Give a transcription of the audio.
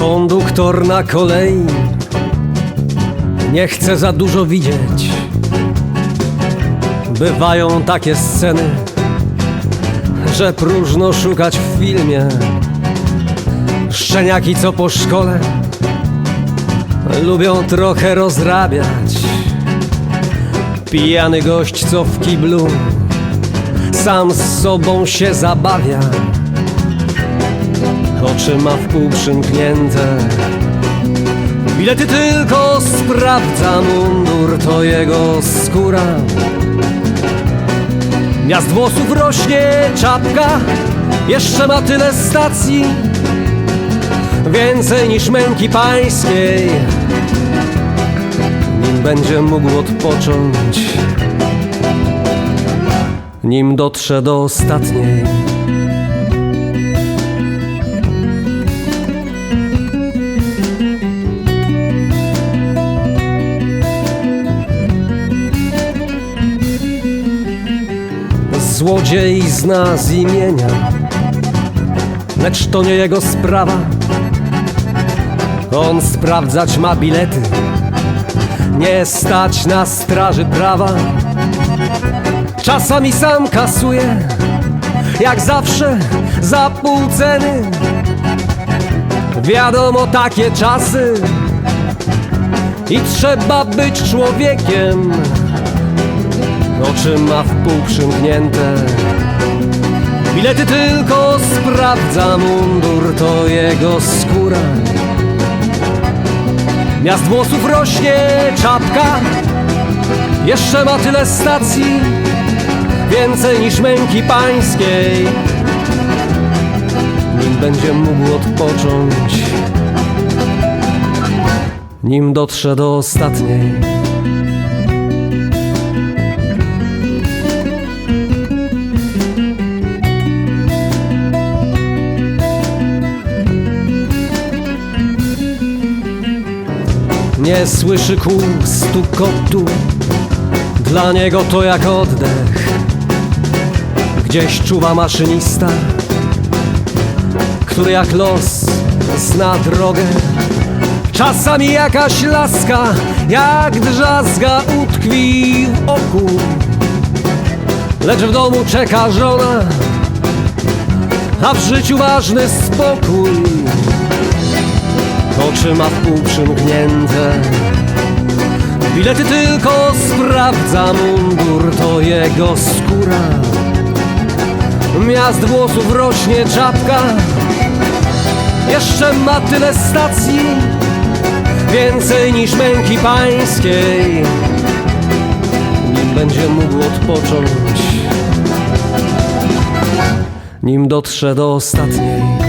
Konduktor na kolei nie chce za dużo widzieć. Bywają takie sceny, że próżno szukać w filmie. Szczeniaki, co po szkole lubią trochę rozrabiać. Pijany gość, co w kiblu sam z sobą się zabawia. Oczy ma w pół przymknięte. Bilety tylko sprawdza mundur, to jego skóra. Miast włosów rośnie czapka, jeszcze ma tyle stacji, więcej niż męki pańskiej. Nim będzie mógł odpocząć, nim dotrze do ostatniej. Złodziej zna z imienia, lecz to nie jego sprawa. On sprawdzać ma bilety, nie stać na straży prawa. Czasami sam kasuje, jak zawsze za pół ceny. Wiadomo takie czasy i trzeba być człowiekiem. Oczy ma w pół przymknięte? Bilety tylko sprawdza mundur To jego skóra. Miast włosów rośnie czapka Jeszcze ma tyle stacji Więcej niż męki pańskiej. Nim będzie mógł odpocząć Nim dotrze do ostatniej Nie słyszy kół stukotu. Dla niego to jak oddech. Gdzieś czuwa maszynista Który jak los zna drogę. Czasami jakaś laska Jak drzazga utkwi w oku. Lecz w domu czeka żona A w życiu ważny spokój Oczy ma w pół przymknięte. Bilety tylko sprawdza mundur To jego skóra. Miast włosów rośnie czapka. Jeszcze ma tyle stacji Więcej niż męki pańskiej. Nim będzie mógł odpocząć Nim dotrze do ostatniej